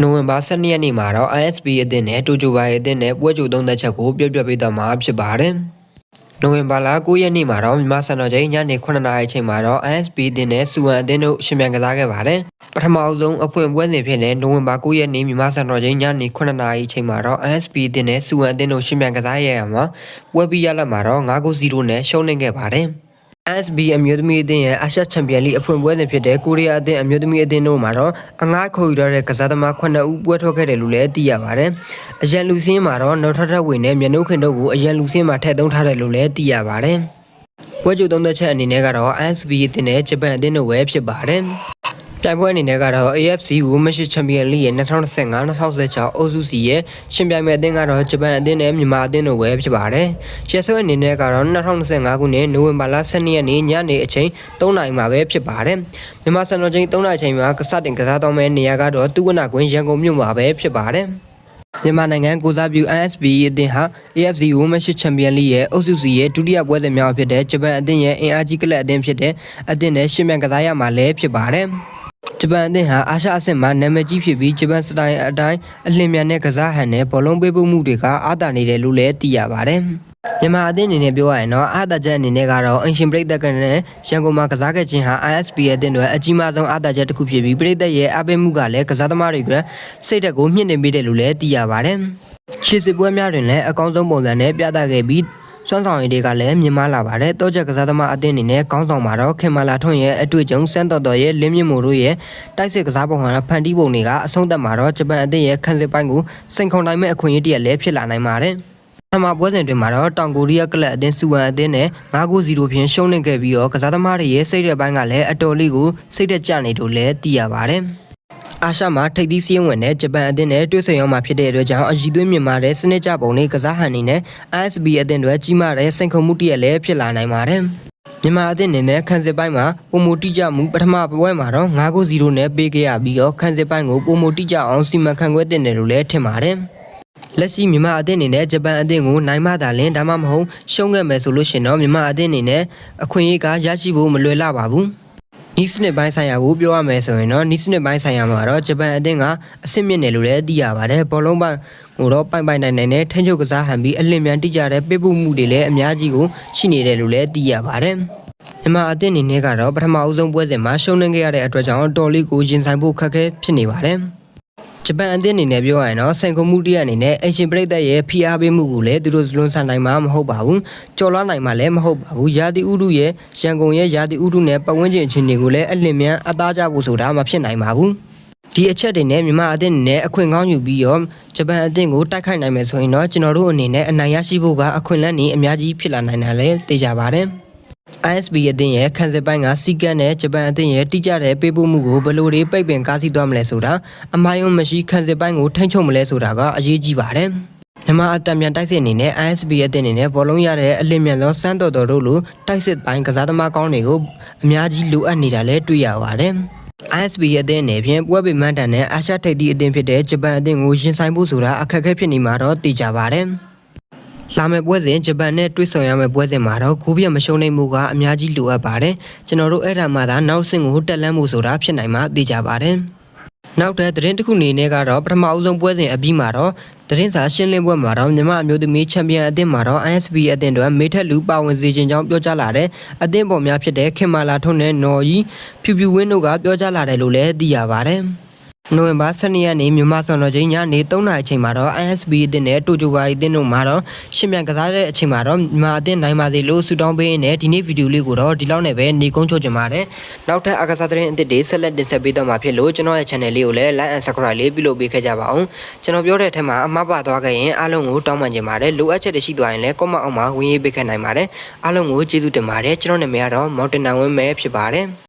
နိုဝင်ဘာ12ရက်နေ့မှာတော့ ISP အသင်းနဲ့တိုဂျိုဘိုင်အသင်းနဲ့ပွဲကြိုသုံးသက်ချက်ကိုပြပြပေးသွားမှာဖြစ်ပါတယ်။နိုဝင်ဘာလ9ရက်နေ့မှာတော့မြန်မာစံတော်ချိန်ညနေ9:00နာရီအချိန်မှာတော့ ISP အသင်းနဲ့စူဝမ်အသင်းတို့ရှင်မြန်ကစားခဲ့ပါတယ်။ပထမအဆုံးအဖွင့်ပွဲစဉ်ဖြစ်တဲ့နိုဝင်ဘာ9ရက်နေ့မြန်မာစံတော်ချိန်ညနေ9:00နာရီအချိန်မှာတော့ ISP အသင်းနဲ့စူဝမ်အသင်းတို့ရှင်မြန်ကစားရရမှာပွဲပြီးရလဒ်မှာတော့9-0နဲ့ရှုံးနိမ့်ခဲ့ပါတယ်။ SB အမျိုးသမီးအသင်းရဲ့အာရှချန်ပီယံလိအဖွင့်ပွဲစဉ်ဖြစ်တဲ့ကိုရီးယားအသင်းအမျိုးသမီးအသင်းတို့မှာတော့အငှားခေါ်ယူရတဲ့ကစားသမား9ဦးပွဲထွက်ခဲ့တယ်လို့လည်းသိရပါတယ်။အရန်လူစင်းမှာတော့နော်ထထဝင်နဲ့မြန်နှုတ်ခင်တို့ကိုအရန်လူစင်းမှာထည့်သွင်းထားတယ်လို့လည်းသိရပါတယ်။ပွဲကြိုသုံးသက်ချက်အနေနဲ့ကတော့ SB အသင်းနဲ့ဂျပန်အသင်းတို့ပဲဖြစ်ပါတယ်။ ပြိုင်ပွဲအနေနဲ့ကတော့ AFC Women's Champion League ရဲ့2025-2026အုပ်စုစီရဲ့ရှင်ပြိုင်မဲ့အသင်းကတော့ဂျပန်အသင်းနဲ့မြန်မာအသင်းတို့ပဲဖြစ်ပါတယ်။ရှယ်ဆွဲအနေနဲ့ကတော့2025ခုနှစ်နိုဝင်ဘာလ12ရက်နေ့ညနေအချိန်3နာရီမှာပဲဖြစ်ပါတယ်။မြန်မာစံတော်ချိန်3နာရီချိန်မှာကစားတင်ကစားတော်မဲ့နေရာကတော့တူဝနကွင်းရန်ကုန်မြို့မှာပဲဖြစ်ပါတယ်။မြန်မာနိုင်ငံကိုစားပြု ISB အသင်းဟာ AFC Women's Champion League ရဲ့အုပ်စုစီရဲ့ဒုတိယပွဲစဉ်များဖြစ်တဲ့ဂျပန်အသင်းရဲ့အင်အားကြီးကလပ်အသင်းဖြစ်တဲ့အသင်းနဲ့ရှင်းမြန်ကစားရမှာလည်းဖြစ်ပါတယ်။ ဂျပန်အသင်းဟာအာရှအဆင့်မှာနာမည်ကြီးဖြစ်ပြီးဂျပန်စတိုင်အတိုင်းအလင်းမြန်တဲ့ကစားဟန်နဲ့ဘောလုံးပေးပို့မှုတွေကအားတာနေတယ်လို့လည်းသိရပါတယ်။မြန်မာအသင်းအနေနဲ့ပြောရရင်တော့အားတာချက်အနေနဲ့ကတော့အင်ရှင်ပရိသတ်ကနဲ့ရန်ကုန်မှာကစားခဲ့ခြင်းဟာ ISP ရဲ့အသင်းတွေအကြီးမားဆုံးအားတာချက်တစ်ခုဖြစ်ပြီးပရိသတ်ရဲ့အားပေးမှုကလည်းကစားသမားတွေကစိတ်ဓာတ်ကိုမြင့်တင်ပေးတယ်လို့လည်းသိရပါတယ်။ခြေစစ်ပွဲများတွင်လည်းအကောင်းဆုံးပုံစံနဲ့ပြသခဲ့ပြီး စွမ်းဆောင်ရည်တွေကလည်းမြင့်မားလာပါတယ်။တောချက်ကစားသမားအသင်းအနေနဲ့ကောင်းဆောင်မှာတော့ခင်မာလာထွန်းရဲ့အတွေ့အကြုံစမ်းတော်တော်ရဲ့လင်းမြင့်မို့တို့ရဲ့တိုက်စစ်ကစားပုံဟာဖန်တီးပုံတွေကအဆုံးသတ်မှာတော့ဂျပန်အသင်းရဲ့ခန်းစစ်ပိုင်းကိုစိန်ခုံနိုင်မဲ့အခွင့်အရေးတရက်လည်းဖြစ်လာနိုင်ပါတယ်။ပထမပွဲစဉ်တွင်မှာတော့တောင်ကိုရီးယားကလပ်အသင်းစူဝမ်အသင်းနဲ့9-0ဖြင့်ရှုံးနိမ့်ခဲ့ပြီးတော့ကစားသမားတွေရဲ့စိတ်တဲ့ပိုင်းကလည်းအတော်လေးကိုစိတ်သက်ကြနေလို့လည်းသိရပါတယ်။ အာရှမှာထိပ်သီးစည်းဝင်တဲ့ဂျပန်အသင်းနဲ့တွေ့ဆုံရောက်မှာဖြစ်တဲ့အတွက်ကြောင့်အရည်သွေးမြင့်မာတဲ့စနစ်ကျပုံလေးကစားဟန်နေနဲ့ ISB အသင်းတွေကြီးမားတဲ့စိန်ခုံမှုတရက်လည်းဖြစ်လာနိုင်ပါတယ်။မြန်မာအသင်းအနေနဲ့ခန်းစစ်ပိုင်းမှာပုံမတိကျမှုပထမပွဲမှာတော့9-0နဲ့ပေးခဲ့ရပြီးတော့ခန်းစစ်ပိုင်းကိုပုံမတိကျအောင်စီမံခန့်ခွဲတင်တယ်လို့လည်းထင်ပါတယ်။လက်ရှိမြန်မာအသင်းအနေနဲ့ဂျပန်အသင်းကိုနိုင်မသာလင်ဒါမှမဟုတ်ရှုံးခဲ့မယ်ဆိုလို့ရှင်တော့မြန်မာအသင်းအနေနဲ့အခွင့်အရေးကရရှိဖို့မလွယ်လပါဘူး။ နီးစနစ်ပိုင်းဆိုင်ရာကိုပြောရမယ်ဆိုရင်တော့နီးစနစ်ပိုင်းဆိုင်ရာမှာတော့ဂျပန်အသင်းကအဆင့်မြင့်တယ်လို့လည်းသိရပါတယ်ဘောလုံးပိုင်းကိုတော့ပိုင်ပိုင်နိုင်နိုင်နဲ့ထင်းချုပ်ကစားဟန်ပြီးအလင်းမြန်တိကျတဲ့ပေးပို့မှုတွေလည်းအများကြီးကိုရှိနေတယ်လို့လည်းသိရပါတယ်မြန်မာအသင်းအနေနဲ့ကတော့ပထမအဦးဆုံးပွဲစဉ်မှာရှုံးနေခဲ့ရတဲ့အတွက်ကြောင့်တော်လေးကိုရင်ဆိုင်ဖို့ခက်ခဲဖြစ်နေပါတယ်။ ဂျပန်အသင်းအနေနဲ့ပြောရရင်တော့စိန်ခုံမှုတရအနေနဲ့အရှင်ပရိသတ်ရဲ့ဖိအားပေးမှုကိုလည်းသူတို့လွန်ဆန်နိုင်မှာမဟုတ်ပါဘူးကြော်လွှားနိုင်မှာလည်းမဟုတ်ပါဘူးရာသီဥတုရဲ့ရန်ကုန်ရဲ့ရာသီဥတုနဲ့ပတ်ဝန်းကျင်အခြေအနေကိုလည်းအလင်းမြန်အသားကျဖို့ဆိုတာမဖြစ်နိုင်ပါဘူးဒီအချက်တွေနဲ့မြန်မာအသင်းအနေနဲ့အခွင့်ကောင်းယူပြီးတော့ဂျပန်အသင်းကိုတိုက်ခိုက်နိုင်မယ်ဆိုရင်တော့ကျွန်တော်တို့အနေနဲ့အနိုင်ရရှိဖို့ကအခွင့်အလမ်းနေအများကြီးဖြစ်လာနိုင်တယ်လည်းသိကြပါတယ်။ ISB အသင်းရဲ့ခံစစ်ပိုင်းကစီကတ်နဲ့ဂျပန်အသင်းရဲ့တိကျတဲ့ပေးပို့မှုကိုဘယ်လိုတွေပိတ်ပင်ကားစီသွားမလဲဆိုတာအမိုင်းအုံမရှိခံစစ်ပိုင်းကိုထိန်းချုပ်မလဲဆိုတာကအရေးကြီးပါတယ်။မြန်မာအတံမြန်တိုက်စစ်အနေနဲ့ ISB အသင်းအနေနဲ့ဘောလုံးရတဲ့အလင်းမြန်သောစမ်းတော်တော်တို့လိုတိုက်စစ်ပိုင်းကစားသမားကောင်းတွေကိုအများကြီးလိုအပ်နေတာလည်းတွေ့ရပါတယ်။ ISB ရဲ့အသင်းအနေဖြင့်ပွဲပေမှန်းတန်နဲ့အာရှထိပ်သီးအသင်းဖြစ်တဲ့ဂျပန်အသင်းကိုရင်ဆိုင်ဖို့ဆိုတာအခက်အခဲဖြစ်နေမှာတော့သိကြပါတယ်။ လာမယ့်ပွဲစဉ်ဂျပန်နဲ့တွေ့ဆုံရမယ့်ပွဲစဉ်မှာတော့ဂိုးပြမရှုံးနိုင်မှုကအများကြီးလိုအပ်ပါတယ်ကျွန်တော်တို့အဲ့ဒါမှသာနောက်ဆင့်ကိုတက်လန်းမှုဆိုတာဖြစ်နိုင်မှာသိကြပါတယ်နောက်တဲ့သတင်းတစ်ခုအနေနဲ့ကတော့ပထမအဦးဆုံးပွဲစဉ်အပြီးမှာတော့သတင်းစာရှင်းလင်းပွဲမှာတော့မြန်မာအမျိုးသမီးချန်ပီယံအသင်းမှာတော့ ISB အသင်းတို့မေထက်လူပါဝင်စေခြင်းကြောင့်ပြောကြားလာတဲ့အသင်းပေါ်များဖြစ်တဲ့ခင်မာလာထွန်းနဲ့နော်ကြီးဖြူဖြူဝင်းတို့ကပြောကြားလာတယ်လို့လည်းသိရပါတယ်။ နိုဝင်ဘာ12ရက်နေ့မြန်မာစံတော်ချိန်ညနေ3နာရီအချိန်မှာတော့ ISB အသင်းနဲ့တိုဂျိုဝါအသင်းတို့မှာတော့ရှင်မြန်ကစားတဲ့အချိန်မှာတော့မြန်မာအသင်းနိုင်ပါစေလို့ဆုတောင်းပေးရင်းနဲ့ဒီနေ့ဗီဒီယိုလေးကိုတော့ဒီလောက်နဲ့ပဲနေကုန်းချုပ်ကြပါတယ်။နောက်ထပ်အကစားသတင်းအသစ်တွေဆက်လက်တင်ဆက်ပေးတော့မှာဖြစ်လို့ကျွန်တော်ရဲ့ channel လေးကိုလည်း like and subscribe လေးပြုလုပ်ပေးခဲ့ကြပါအောင်။ကျွန်တော်ပြောတဲ့အထက်မှာအမှားပါသွားခဲ့ရင်အားလုံးကိုတောင်းပန်ချင်ပါတယ်။လိုအပ်ချက်တွေရှိသွားရင်လည်း comment အောက်မှာဝင်ရေးပေးခဲ့နိုင်ပါတယ်။အားလုံးကိုကျေးဇူးတင်ပါတယ်။ကျွန်တော်နာမည်ကတော့ Mountain နိုင်ဝင်းမဲဖြစ်ပါတယ်။